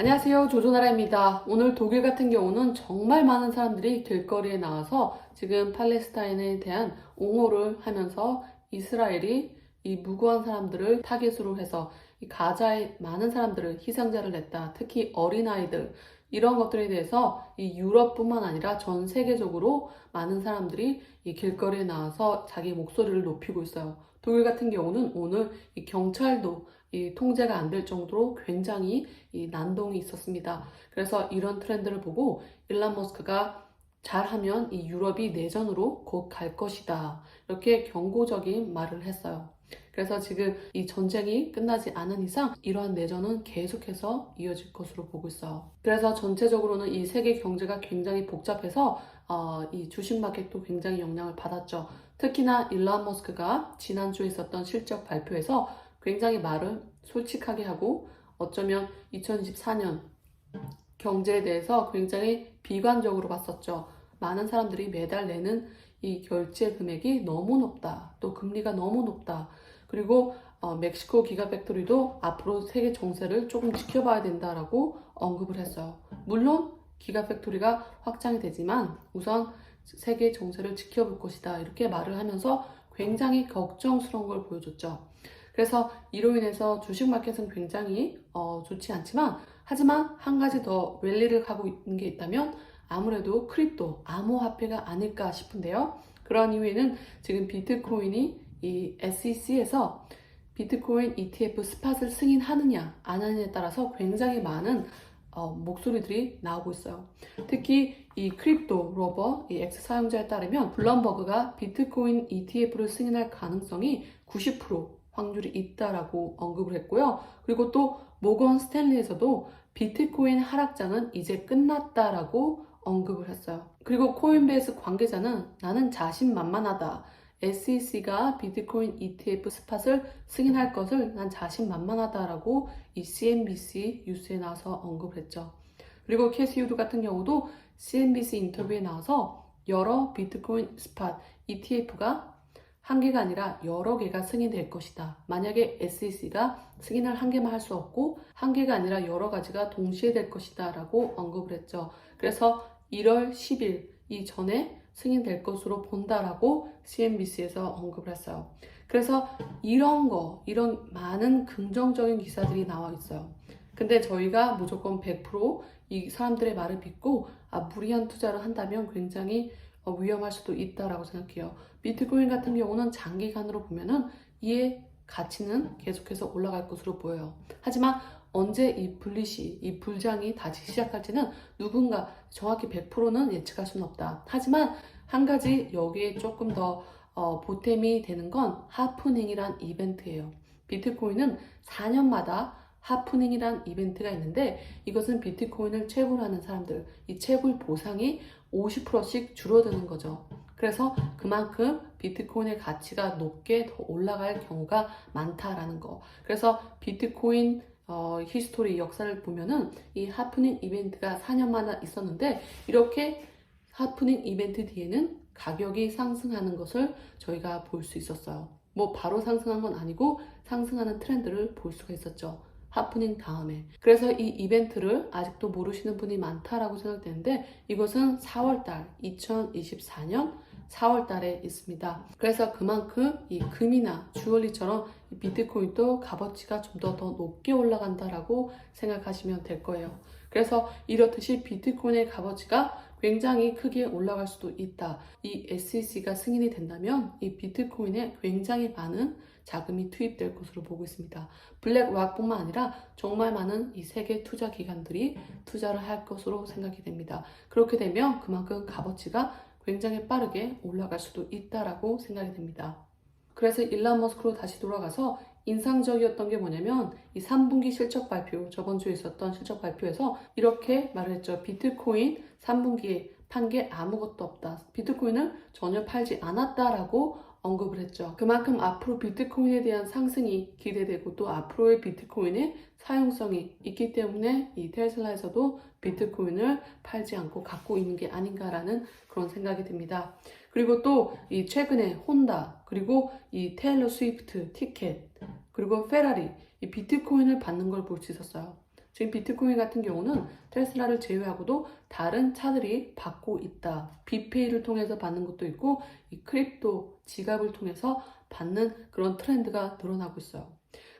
안녕하세요. 조조나라입니다. 오늘 독일 같은 경우는 정말 많은 사람들이 길거리에 나와서 지금 팔레스타인에 대한 옹호를 하면서 이스라엘이 이 무고한 사람들을 타겟으로 해서 이 가자에 많은 사람들을 희생자를 냈다. 특히 어린아이들 이런 것들에 대해서 이 유럽뿐만 아니라 전 세계적으로 많은 사람들이 이 길거리에 나와서 자기 목소리를 높이고 있어요. 독일 같은 경우는 오늘 이 경찰도 이 통제가 안 될 정도로 굉장히 이 난동이 있었습니다. 그래서 이런 트렌드를 보고 일란 머스크가 잘하면 이 유럽이 내전으로 곧 갈 것이다. 이렇게 경고적인 말을 했어요. 그래서 지금 이 전쟁이 끝나지 않은 이상 이러한 내전은 계속해서 이어질 것으로 보고 있어요. 그래서 전체적으로는 이 세계 경제가 굉장히 복잡해서 어, 이 주식 마켓도 굉장히 영향을 받았죠. 특히나 일란 머스크가 지난주에 있었던 실적 발표에서 굉장히 말을 솔직하게 하고 어쩌면 2024년 경제에 대해서 굉장히 비관적으로 봤었죠. 많은 사람들이 매달 내는 이 결제 금액이 너무 높다. 또 금리가 너무 높다. 그리고 어, 멕시코 기가팩토리도 앞으로 세계 정세를 조금 지켜봐야 된다라고 언급을 했어요. 물론 기가팩토리가 확장이 되지만 우선 세계 정세를 지켜볼 것이다. 이렇게 말을 하면서 굉장히 걱정스러운 걸 보여줬죠. 그래서 이로 인해서 주식 마켓은 굉장히 어, 좋지 않지만 하지만 한 가지 더 랠리를 하고 있는 게 있다면 아무래도 크립토 암호화폐가 아닐까 싶은데요. 그런 이유에는 지금 비트코인이 이 SEC에서 비트코인 ETF 스팟을 승인하느냐 안 하느냐에 따라서 굉장히 많은 어, 목소리들이 나오고 있어요. 특히 이 크립토 로버 이 X 사용자에 따르면 블럼버그가 비트코인 ETF를 승인할 가능성이 90% 확률이 있다라고 언급을 했고요. 그리고 또 모건 스탠리에서도 비트코인 하락장은 이제 끝났다라고 언급을 했어요. 그리고 코인베이스 관계자는 나는 자신만만하다. SEC가 비트코인 ETF 스팟을 승인할 것을 난 자신만만하다라고 이 CNBC 뉴스에 나와서 언급을 했죠. 그리고 캐시우드 같은 경우도 CNBC 인터뷰에 나와서 여러 비트코인 스팟 ETF가 한 개가 아니라 여러 개가 승인될 것이다. 만약에 SEC가 승인을 한 개만 할 수 없고 한 개가 아니라 여러 가지가 동시에 될 것이다 라고 언급을 했죠. 그래서 1월 10일 이전에 승인될 것으로 본다라고 CNBC에서 언급을 했어요. 그래서 이런 거, 이런 많은 긍정적인 기사들이 나와 있어요. 근데 저희가 무조건 100%이 사람들의 말을 믿고 아, 무리한 투자를 한다면 굉장히 어, 위험할 수도 있다라고 생각해요. 비트코인 같은 경우는 장기간으로 보면은 이의 가치는 계속해서 올라갈 것으로 보여요. 하지만 언제 이 분리시, 이 불장이 다시 시작할지는 누군가 정확히 100%는 예측할 수는 없다. 하지만 한 가지 여기에 조금 더 어, 보탬이 되는 건 하프닝이란 이벤트예요. 비트코인은 4년마다 하프닝이란 이벤트가 있는데 이것은 비트코인을 채굴하는 사람들, 이 채굴 보상이 50%씩 줄어드는 거죠. 그래서 그만큼 비트코인의 가치가 높게 더 올라갈 경우가 많다라는 거. 그래서 비트코인 어, 히스토리 역사를 보면은 이 하프닝 이벤트가 4년마다 있었는데 이렇게 하프닝 이벤트 뒤에는 가격이 상승하는 것을 저희가 볼 수 있었어요. 뭐 바로 상승한 건 아니고 상승하는 트렌드를 볼 수가 있었죠. 하프닝 다음에. 그래서 이 이벤트를 아직도 모르시는 분이 많다라고 생각되는데 이것은 4월달 2024년 4월달에 있습니다. 그래서 그만큼 이 금이나 주얼리처럼 이 비트코인도 값어치가 좀 더 더 높게 올라간다라고 생각하시면 될 거예요. 그래서 이렇듯이 비트코인의 값어치가 굉장히 크게 올라갈 수도 있다. 이 SEC가 승인이 된다면 이 비트코인에 굉장히 많은 자금이 투입될 것으로 보고 있습니다. 블랙락뿐만 아니라 정말 많은 이 세계 투자 기관들이 투자를 할 것으로 생각이 됩니다. 그렇게 되면 그만큼 값어치가 굉장히 빠르게 올라갈 수도 있다라고 생각이 됩니다. 그래서 일란 머스크로 다시 돌아가서 인상적이었던 게 뭐냐면 이 3분기 실적 발표, 저번 주에 있었던 실적 발표에서 이렇게 말을 했죠. 비트코인 3분기에 판 게 아무것도 없다. 비트코인을 전혀 팔지 않았다라고 언급을 했죠. 그만큼 앞으로 비트코인에 대한 상승이 기대되고 또 앞으로의 비트코인의 사용성이 있기 때문에 이 테슬라에서도 비트코인을 팔지 않고 갖고 있는 게 아닌가라는 그런 생각이 듭니다. 그리고 또 이 최근에 혼다 그리고 이 테일러 스위프트 티켓 그리고 페라리 이 비트코인을 받는 걸 볼 수 있었어요. 지금 비트코인 같은 경우는 테슬라를 제외하고도 다른 차들이 받고 있다. 비페이를 통해서 받는 것도 있고 이 크립토 지갑을 통해서 받는 그런 트렌드가 늘어나고 있어요.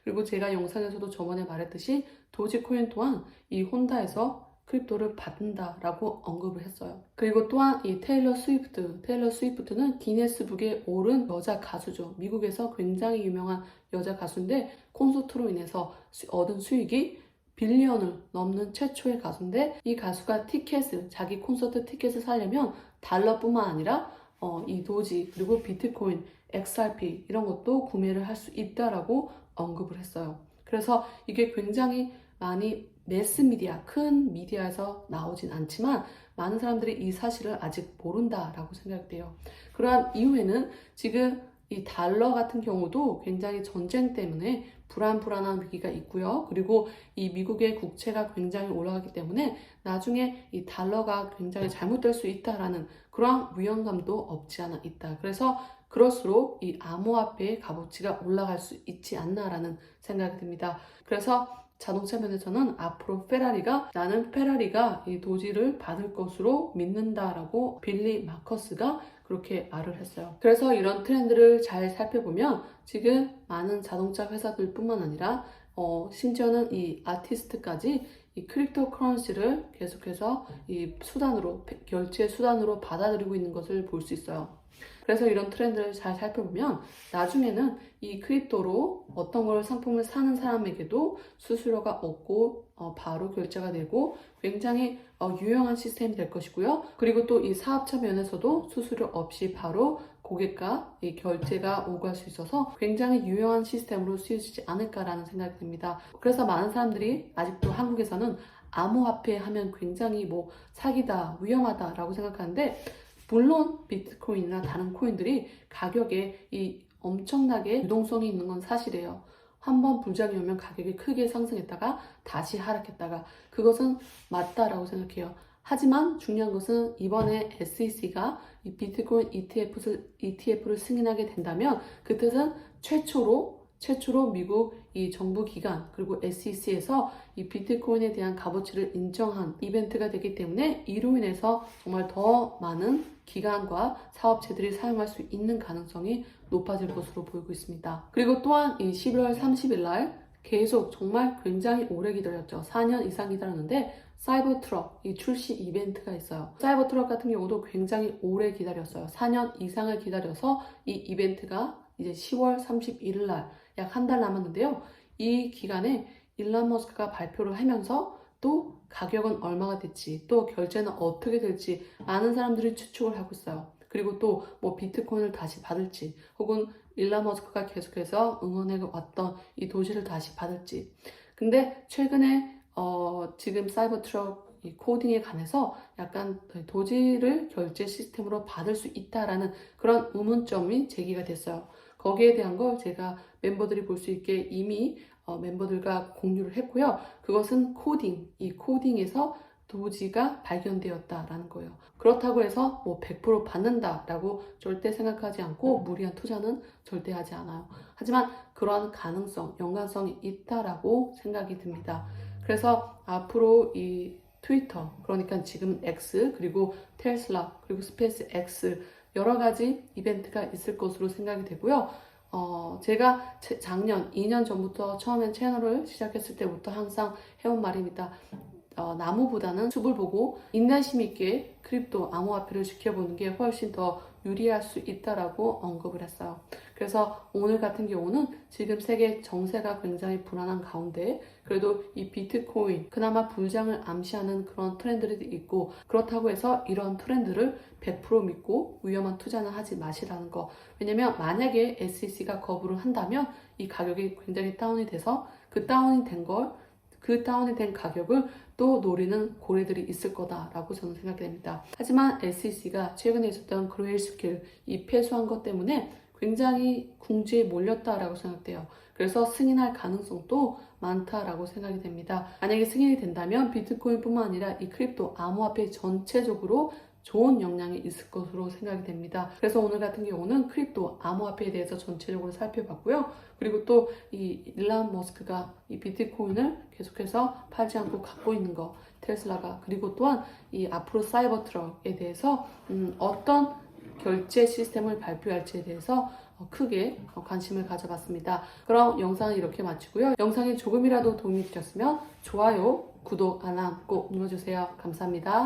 그리고 제가 영상에서도 저번에 말했듯이 도지코인 또한 이 혼다에서 크립토를 받는다라고 언급을 했어요. 그리고 또한 이 테일러 스위프트, 테일러 스위프트는 기네스북에 오른 여자 가수죠. 미국에서 굉장히 유명한 여자 가수인데 콘서트로 인해서 수- 얻은 수익이 빌리언을 넘는 최초의 가수인데 이 가수가 티켓을 자기 콘서트 티켓을 사려면 달러뿐만 아니라 어, 이 도지 그리고 비트코인, XRP 이런 것도 구매를 할 수 있다라고 언급을 했어요. 그래서 이게 굉장히 많이 매스 미디어, 큰 미디어에서 나오진 않지만 많은 사람들이 이 사실을 아직 모른다라고 생각돼요. 그러한 이후에는 지금 이 달러 같은 경우도 굉장히 전쟁 때문에 불안불안한 위기가 있고요. 그리고 이 미국의 국채가 굉장히 올라가기 때문에 나중에 이 달러가 굉장히 잘못될 수 있다라는 그러한 위험감도 없지 않아 있다. 그래서 그럴수록 이 암호화폐의 값어치가 올라갈 수 있지 않나라는 생각이 듭니다. 그래서 자동차 면에서는 앞으로 페라리가 나는 페라리가 이 도지를 받을 것으로 믿는다라고 빌리 마커스가 그렇게 말을 했어요. 그래서 이런 트렌드를 잘 살펴보면 지금 많은 자동차 회사들뿐만 아니라 어, 심지어는 이 아티스트까지 이 크립토 커런시를 계속해서 이 수단으로 결제 수단으로 받아들이고 있는 것을 볼 수 있어요. 그래서 이런 트렌드를 잘 살펴보면 나중에는 이 크립토로 어떤 걸 상품을 사는 사람에게도 수수료가 없고 어, 바로 결제가 되고 굉장히 어, 유용한 시스템이 될 것이고요. 그리고 또 이 사업자 면에서도 수수료 없이 바로 고객과 이 결제가 오갈 수 있어서 굉장히 유용한 시스템으로 쓰여지지 않을까라는 생각이 듭니다. 그래서 많은 사람들이 아직도 한국에서는 암호화폐 하면 굉장히 뭐 사기다, 위험하다라고 생각하는데 물론 비트코인이나 다른 코인들이 가격에 이 엄청나게 유동성이 있는 건 사실이에요. 한번 불장이 오면 가격이 크게 상승했다가 다시 하락했다가 그것은 맞다라고 생각해요. 하지만 중요한 것은 이번에 SEC가 이 비트코인 ETF를, ETF를 승인하게 된다면 그 뜻은 최초로 최초로 미국 이 정부 기관 그리고 SEC에서 이 비트코인에 대한 값어치를 인정한 이벤트가 되기 때문에 이로 인해서 정말 더 많은 기관과 사업체들이 사용할 수 있는 가능성이 높아질 것으로 보이고 있습니다. 그리고 또한 이 11월 30일 날 계속 정말 굉장히 오래 기다렸죠. 4년 이상 기다렸는데 사이버 트럭 이 출시 이벤트가 있어요. 사이버 트럭 같은 경우도 굉장히 오래 기다렸어요. 4년 이상을 기다려서 이 이벤트가 이제 10월 31일 날 약 한 달 남았는데요. 이 기간에 일론 머스크가 발표를 하면서 또 가격은 얼마가 될지 또 결제는 어떻게 될지 많은 사람들이 추측을 하고 있어요. 그리고 또 뭐 비트코인을 다시 받을지 혹은 일론 머스크가 계속해서 응원해 왔던 이 도시를 다시 받을지. 근데 최근에 어 지금 사이버 트럭 이 코딩에 관해서 약간 도지를 결제 시스템으로 받을 수 있다라는 그런 의문점이 제기가 됐어요. 거기에 대한 걸 제가 멤버들이 볼 수 있게 이미 어, 멤버들과 공유를 했고요. 그것은 코딩, 이 코딩에서 도지가 발견되었다라는 거예요. 그렇다고 해서 뭐 100% 받는다라고 절대 생각하지 않고 무리한 투자는 절대 하지 않아요. 하지만 그러한 가능성, 연관성이 있다라고 생각이 듭니다. 그래서 앞으로 이 트위터, 그러니까 지금 X, 그리고 테슬라, 그리고 스페이스 X 여러 가지 이벤트가 있을 것으로 생각이 되고요. 어, 제가 제- 작년, 2년 전부터 처음엔 채널을 시작했을 때부터 항상 해온 말입니다. 어, 나무보다는 숲을 보고 인내심 있게 크립토 암호화폐를 지켜보는 게 훨씬 더 유리할 수 있다라고 언급을 했어요. 그래서 오늘 같은 경우는 지금 세계 정세가 굉장히 불안한 가운데 그래도 이 비트코인 그나마 불장을 암시하는 그런 트렌드들이 있고 그렇다고 해서 이런 트렌드를 100% 믿고 위험한 투자는 하지 마시라는 거. 왜냐면 만약에 SEC가 거부를 한다면 이 가격이 굉장히 다운이 돼서 그 다운이 된 걸, 그 다운이 된 가격을 또 노리는 고래들이 있을 거다라고 저는 생각이 됩니다. 하지만 SEC가 최근에 있었던 그레이스킬 이 패소한 것 때문에 굉장히 궁지에 몰렸다라고 생각돼요. 그래서 승인할 가능성도 많다라고 생각이 됩니다. 만약에 승인이 된다면 비트코인뿐만 아니라 이 크립토 암호화폐 전체적으로 좋은 영향이 있을 것으로 생각이 됩니다. 그래서 오늘 같은 경우는 크립토 암호화폐에 대해서 전체적으로 살펴봤고요. 그리고 또 이 일란 머스크가 이 비트코인을 계속해서 팔지 않고 갖고 있는 거 테슬라가 그리고 또한 이 앞으로 사이버 트럭에 대해서 음, 어떤 결제 시스템을 발표할지에 대해서 어, 크게 어, 관심을 가져봤습니다. 그럼 영상은 이렇게 마치고요. 영상이 조금이라도 도움이 되셨으면 좋아요, 구독, 알람 꼭 눌러주세요. 감사합니다.